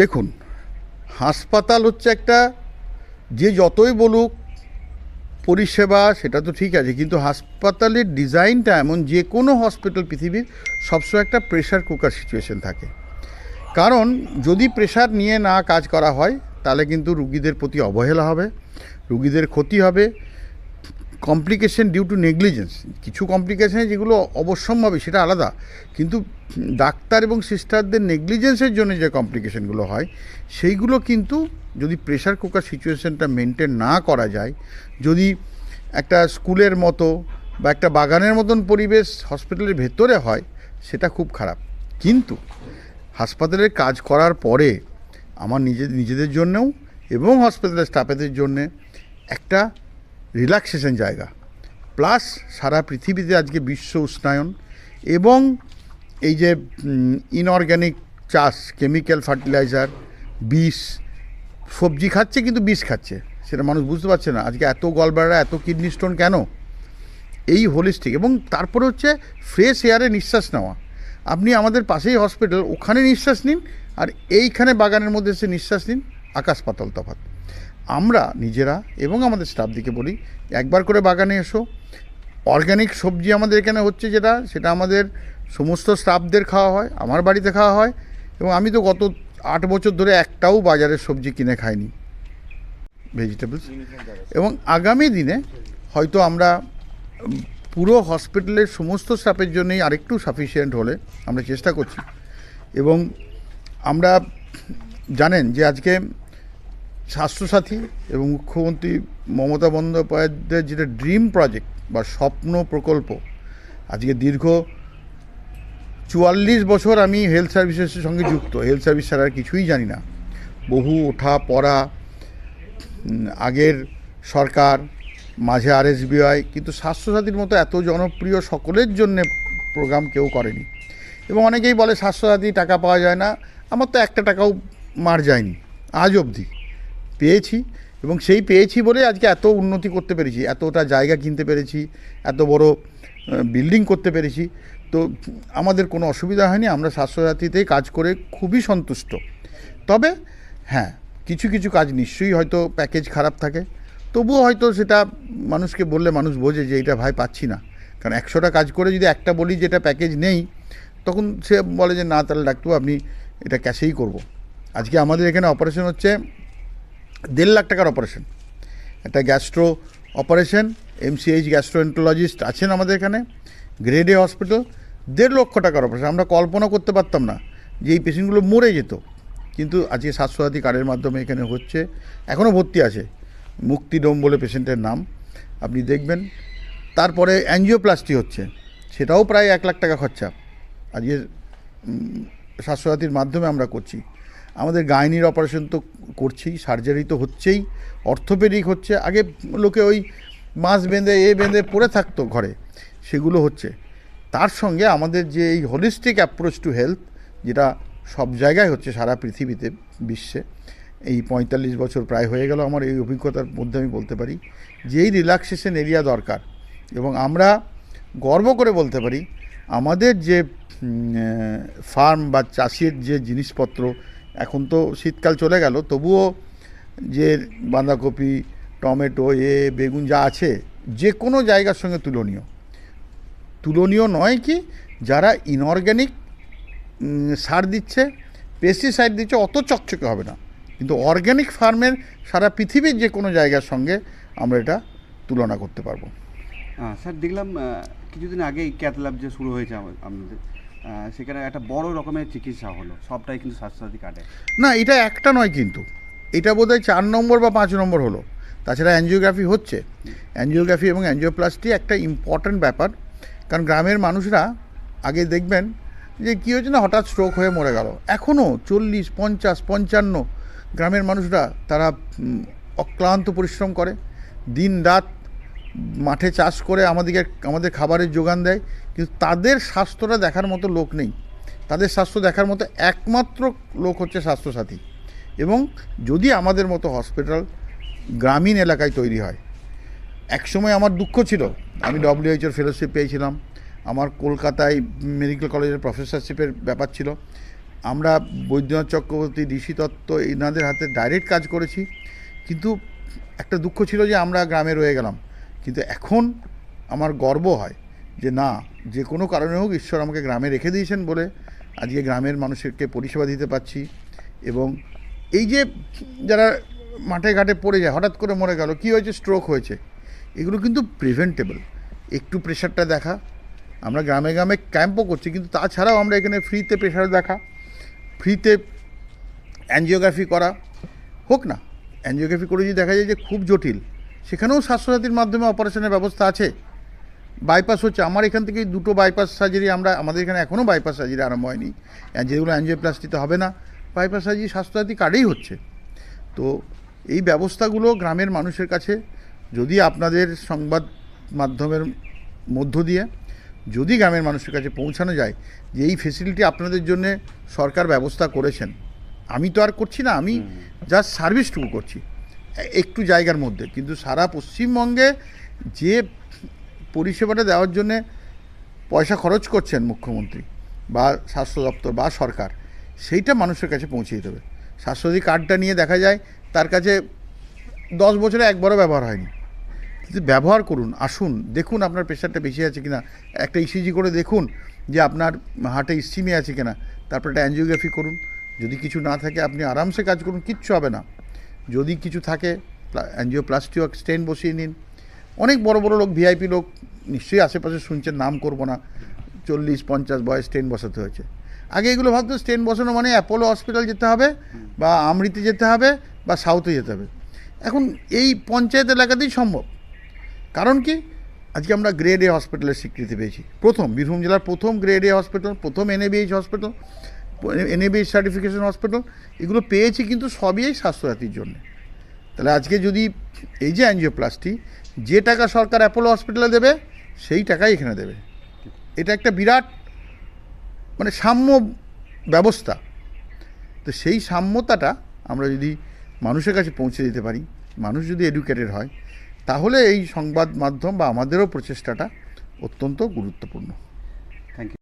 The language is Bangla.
দেখুন, হাসপাতাল হচ্ছে একটা, যে যতই বলুক, পরিষেবা সেটা তো ঠিক আছে, কিন্তু হাসপাতালের ডিজাইনটা এমন যে কোনো হসপিটাল পৃথিবীর সবসময় একটা প্রেশার কুকার সিচুয়েশন থাকে। কারণ যদি প্রেশার নিয়ে না কাজ করা হয়, তাহলে কিন্তু রুগীদের প্রতি অবহেলা হবে, রুগীদের ক্ষতি হবে কমপ্লিকেশন ডিউ টু নেগলিজেন্স কিছু কমপ্লিকেশন যেগুলো অবশ্যম্ভাবী, সেটা আলাদা। কিন্তু ডাক্তার এবং সিস্টারদের নেগলিজেন্সের জন্য যে কমপ্লিকেশানগুলো হয়, সেইগুলো কিন্তু যদি প্রেশার কুকার সিচুয়েশানটা মেনটেন না করা যায়, যদি একটা স্কুলের মতো বা একটা বাগানের মতন পরিবেশ হসপিটালের ভেতরে হয়, সেটা খুব খারাপ। কিন্তু হাসপাতালের কাজ করার পরে আমার নিজে, নিজেদের জন্যও এবং হসপিটালের স্টাফেদের জন্যে একটা রিল্যাক্সেশন জায়গা। প্লাস সারা পৃথিবীতে আজকে বিশ্ব উষ্ণায়ন এবং এই যে ইনঅর্গ্যানিক চাষ কেমিক্যাল ফার্টিলাইজার বিষ, সবজি খাচ্ছে কিন্তু বিষ খাচ্ছে। সেটা মানুষ বুঝতে পারছে না। আজকে এত গলবাড়া এত কিডনি স্টোন কেন? এই হোলিস্টিক এবং তারপরে হচ্ছে ফ্রেশ এয়ারে নিঃশ্বাস নেওয়া। আপনি আমাদের পাশেই হসপিটাল ওখানে নিঃশ্বাস নিন আর এইখানে বাগানের মধ্যে এসে নিঃশ্বাস নিন, আকাশ পাতাল তফাৎ। আমরা নিজেরা এবং আমাদের স্টাফদিকে বলি, একবার করে বাগানে এসো। অর্গ্যানিক সবজি আমাদের এখানে হচ্ছে যেটা, সেটা আমাদের সমস্ত স্টাফদের খাওয়া হয়, আমার বাড়িতে খাওয়া হয় এবং আমি তো গত আট বছর ধরে একটাও বাজারের সবজি কিনে খাইনি। ভেজিটেবলস এবং আগামী দিনে হয়তো আমরা পুরো হসপিটালের সমস্ত স্টাফের জন্যই আরেকটু সাফিসিয়েন্ট হলে আমরা চেষ্টা করছি। এবং আমরা জানেন যে আজকে স্বাস্থ্যসাথী এবং মুখ্যমন্ত্রী মমতা বন্দ্যোপাধ্যায়ের যেটা ড্রিম প্রজেক্ট বা স্বপ্ন প্রকল্প, আজকে দীর্ঘ চুয়াল্লিশ বছর আমি হেলথ সার্ভিসেসের সঙ্গে যুক্ত। হেলথ সার্ভিস ছাড়া আর কিছুই জানি না। বহু ওঠা পড়া আগের সরকার, মাঝে আরএসবিআই, কিন্তু স্বাস্থ্যসাথীর মতো এত জনপ্রিয় সকলের জন্যে প্রোগ্রাম কেউ করেনি। এবং অনেকেই বলে স্বাস্থ্যসাথী টাকা পাওয়া যায় না। আমার তো একটা টাকাও মার যায়নি। আজ অবধি। পেয়েছি এবং সেই পেয়েছি বলে আজকে এত উন্নতি করতে পেরেছি, এতটা জায়গা কিনতে পেরেছি, এত বড় বিল্ডিং করতে পেরেছি। তো আমাদের কোনো অসুবিধা হয়নি, আমরা স্বাস্থ্যসাথীতে কাজ করে খুবই সন্তুষ্ট। তবে হ্যাঁ কিছু কিছু কাজ নিশ্চয়ই হয়তো প্যাকেজ খারাপ থাকে। তবুও হয়তো সেটা মানুষকে বললে মানুষ বোঝে যে এটা ভাই পাচ্ছি না। কারণ একশোটা কাজ করে যদি একটা বলি যে এটা প্যাকেজ নেই, তখন সে বলে যে, না তাহলে ডাক্তারবাবু, আপনি এটা ক্যাশেই করব। আজকে আমাদের এখানে অপারেশন হচ্ছে দেড় লাখ টাকার অপারেশন একটা গ্যাস্ট্রো অপারেশন এমসিএইচ গ্যাস্ট্রোএন্টোলজিস্ট আছেন আমাদের এখানে গ্রেড এ হসপিটাল দেড় লক্ষ টাকার অপারেশন আমরা কল্পনা করতে পারতাম না যে এই পেশেন্টগুলো মরে যেত। কিন্তু আজকে স্বাস্থ্যসাথী কার্ডের মাধ্যমে এখানে হচ্ছে এখনও ভর্তি আছে। মুক্তিডোম বলে পেশেন্টের নাম। আপনি দেখবেন, তারপরে অ্যাঞ্জিওপ্লাস্টি হচ্ছে। সেটাও প্রায় এক লাখ টাকা খরচা। আজকে স্বাস্থ্যসাথীর মাধ্যমে আমরা করছি। আমাদের গাইনির অপারেশন তো করছেই সার্জারি তো হচ্ছেই। অর্থোপেডিক হচ্ছে, আগে লোকে ওই মাছ বেঁধে, এ বেঁধে পড়ে থাকতো ঘরে, সেগুলো হচ্ছে। তার সঙ্গে আমাদের যে এই হোলিস্টিক অ্যাপ্রোচ টু হেলথ যেটা সব জায়গায় হচ্ছে সারা পৃথিবীতে, বিশ্বে, এই পঁয়তাল্লিশ বছর প্রায় হয়ে গেল আমার এই অভিজ্ঞতার মধ্যে আমি বলতে পারি, যে এই রিল্যাক্সেশন এরিয়া দরকার। এবং আমরা গর্ব করে বলতে পারি, আমাদের যে ফার্ম বা চাষের যে জিনিসপত্র এখন তো শীতকাল চলে গেল তবুও যে বাঁধাকপি টমেটো এ বেগুন যা আছে যে কোনো জায়গার সঙ্গে তুলনীয়। তুলনীয় নয় কি যারা ইনঅর্গ্যানিক সার দিচ্ছে পেস্টিসাইড দিচ্ছে অত চকচকে হবে না। কিন্তু অর্গ্যানিক ফার্মের সারা পৃথিবীর যে কোনো জায়গার সঙ্গে আমরা এটা তুলনা করতে পারব। স্যার দেখলাম কিছুদিন আগেই ক্যাথল্যাব যে শুরু হয়েছে আমা- আপনাদের আহ, সেখানে একটা বড় রকমের চিকিৎসা হলো। সবটাই কিন্তু স্বাস্থ্যসাথী কার্ডে। না, এটা একটা নয় কিন্তু। এটা বোধহয় চার নম্বর বা পাঁচ নম্বর হলো। তাছাড়া অ্যাঞ্জিওগ্রাফি হচ্ছে। অ্যাঞ্জিওগ্রাফি এবং অ্যাঞ্জিওপ্লাস্টি একটা ইম্পর্ট্যান্ট ব্যাপার। কারণ গ্রামের মানুষরা আগে দেখবেন যে কী হয়েছে না, হঠাৎ স্ট্রোক হয়ে মরে গেল। এখনও চল্লিশ, পঞ্চাশ, পঞ্চান্ন গ্রামের মানুষরা তারা অক্লান্ত পরিশ্রম করে। দিন রাত মাঠে চাষ করে আমাদেরকে, আমাদের খাবারের যোগান দেয়, কিন্তু তাদের স্বাস্থ্যটা দেখার মতো লোক নেই। তাদের স্বাস্থ্য দেখার মতো একমাত্র লোক হচ্ছে স্বাস্থ্যসাথী। এবং যদি আমাদের মতো হসপিটাল গ্রামীণ এলাকায় তৈরি হয়, একসময় আমার দুঃখ ছিল। আমি ডব্লিউএইচওর ফেলোশিপ পেয়েছিলাম। আমার কলকাতায় মেডিকেল কলেজের প্রফেসরশিপের ব্যাপার ছিল। আমরা বৈদ্যনাথ চক্রবর্তী, ঋষি দত্ত এনাদের হাতে ডাইরেক্ট কাজ করেছি। কিন্তু একটা দুঃখ ছিল যে আমরা গ্রামে রয়ে গেলাম। কিন্তু এখন আমার গর্ব হয় যে না, যে কোনো কারণে হোক ঈশ্বর আমাকে গ্রামে রেখে দিয়েছেন বলে আজকে গ্রামের মানুষকে পরিষেবা দিতে পারছি এবং এই যে যারা মাঠে ঘাটে পড়ে যায়, হঠাৎ করে মরে গেল, কী হয়েছে? স্ট্রোক হয়েছে। এগুলো কিন্তু প্রিভেন্টেবল একটু প্রেশারটা দেখা। আমরা গ্রামে গ্রামে ক্যাম্পও করছি, কিন্তু তাছাড়াও আমরা এখানে ফ্রিতে প্রেশার দেখা। ফ্রিতে অ্যানজিওগ্রাফি করা। হোক না অ্যানজিওগ্রাফি করে যদি দেখা যায় যে খুব জটিল সেখানেও স্বাস্থ্যসাথীর মাধ্যমে অপারেশনের ব্যবস্থা আছে। বাইপাস হচ্ছে আমার এখান থেকে দুটো বাইপাস সার্জারি আমরা আমাদের এখানে এখনও বাইপাস সার্জারি আরম্ভ হয়নি। যেগুলো অ্যানজিওপ্লাস্টিতে হবে না বাইপাস সার্জারি স্বাস্থ্যসাথী কার্ডেই হচ্ছে। তো এই ব্যবস্থাগুলো গ্রামের মানুষের কাছে যদি আপনাদের সংবাদ মাধ্যমের মধ্য দিয়ে যদি গ্রামের মানুষের কাছে পৌঁছানো যায় যে এই ফেসিলিটি আপনাদের জন্য সরকার ব্যবস্থা করেছেন আমি তো আর করছি না আমি জাস্ট সার্ভিসটুকু করছি। একটু জায়গার মধ্যে। কিন্তু সারা পশ্চিমবঙ্গে যে পরিষেবাটা দেওয়ার জন্যে পয়সা খরচ করছেন মুখ্যমন্ত্রী বা স্বাস্থ্য দপ্তর বা সরকার, সেইটা মানুষের কাছে পৌঁছে দিতে হবে স্বাস্থ্যসাথী কার্ডটা নিয়ে দেখা যায়, তার কাছে দশ বছরে একবারও ব্যবহার হয়নি। কিন্তু ব্যবহার করুন, আসুন, দেখুন আপনার প্রেশারটা বেশি আছে কিনা। একটা ইসিজি করে দেখুন যে আপনার হার্টে ইস্টিমি আছে কিনা। তারপর একটা অ্যাঞ্জিওগ্রাফি করুন। যদি কিছু না থাকে, আপনি আরামসে কাজ করুন, কিচ্ছু হবে না। যদি কিছু থাকে অ্যাঞ্জিওপ্লাস্টি স্টেন বসিয়ে নিন। অনেক বড় বড় লোক ভিআইপি লোক, নিশ্চয়ই আশেপাশে শুনছেন, নাম করব না। চল্লিশ, পঞ্চাশ বয়স স্টেন বসাতে হয়েছে। আগে এগুলো ভাবতো স্টেন বসানো মানে অ্যাপোলো হসপিটাল যেতে হবে, বা আমৃতি যেতে হবে, বা সাউথে যেতে হবে। এখন এই পঞ্চায়েত এলাকাতেই সম্ভব। কারণ কি? আজকে আমরা গ্রেড এ হসপিটালের স্বীকৃতি পেয়েছি। প্রথম, বীরভূম জেলার প্রথম গ্রেড এ হসপিটাল প্রথম NABH hospital NABH certification hospital এগুলো পেয়েছি কিন্তু সবই এই স্বাস্থ্যসাথীর জন্য। তাহলে আজকে যদি এই যে অ্যানজিওপ্লাস্টি যে টাকা সরকার অ্যাপোলো হসপিটালে দেবে, সেই টাকাই এখানে দেবে। এটা একটা বিরাট মানে সাম্য ব্যবস্থা। তো সেই সাম্যতাটা আমরা যদি মানুষের কাছে পৌঁছে দিতে পারি, মানুষ যদি এডুকেটেড হয়, তাহলে এই সংবাদ মাধ্যম বা আমাদেরও প্রচেষ্টাটা অত্যন্ত গুরুত্বপূর্ণ। Thank you